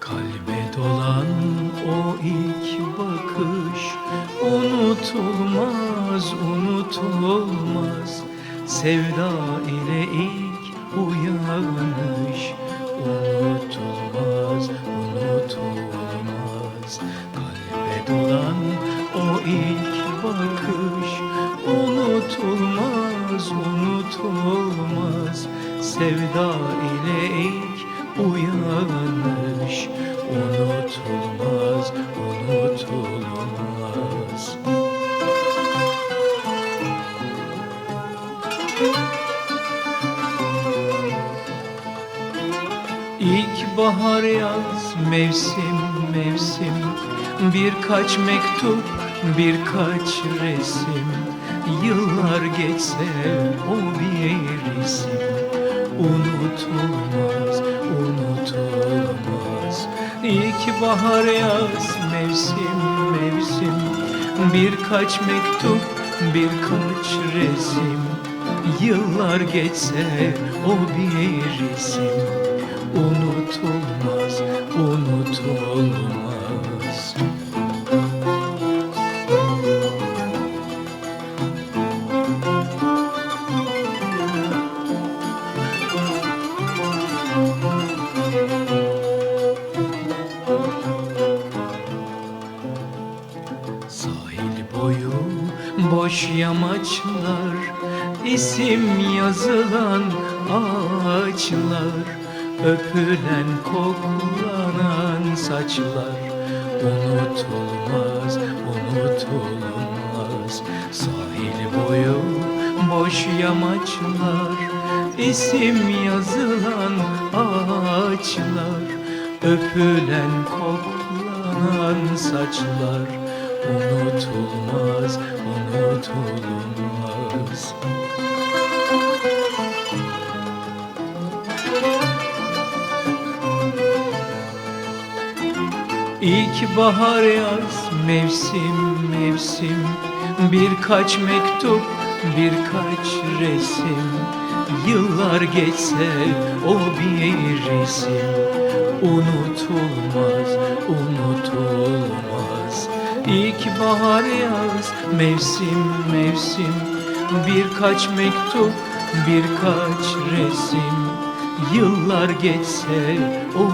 Kalbe o ilk bakış unutulmaz, unutulmaz. Sevda ile ilk uyanış unutulmaz, unutulmaz. Kalbe dolan o ilk bakış unutulmaz sevda ile ilk uyanış Unutulmaz, unutulmaz. İlk bahar yaz mevsim mevsim. Birkaç mektup birkaç resim Yıllar geçse o bir isim Unutulmaz unutulmaz. İlk bahar yaz mevsim mevsim. Birkaç mektup birkaç resim. Yıllar geçse o bir isim Unutulmaz, unutulmaz boş yamaçlar isim yazılan ağaçlar Öpülen koklanan saçlar. Unutulmaz, unutulmaz Sahil boyu boş yamaçlar isim yazılan ağaçlar Öpülen koklanan saçlar Unutulmaz, unutulmaz. İlk bahar yaz mevsim mevsim. Birkaç mektup birkaç resim. Yıllar geçse o bir Unutulmaz unutulmaz bahar yaz mevsim mevsim. Birkaç mektup birkaç resim. Yıllar geçse o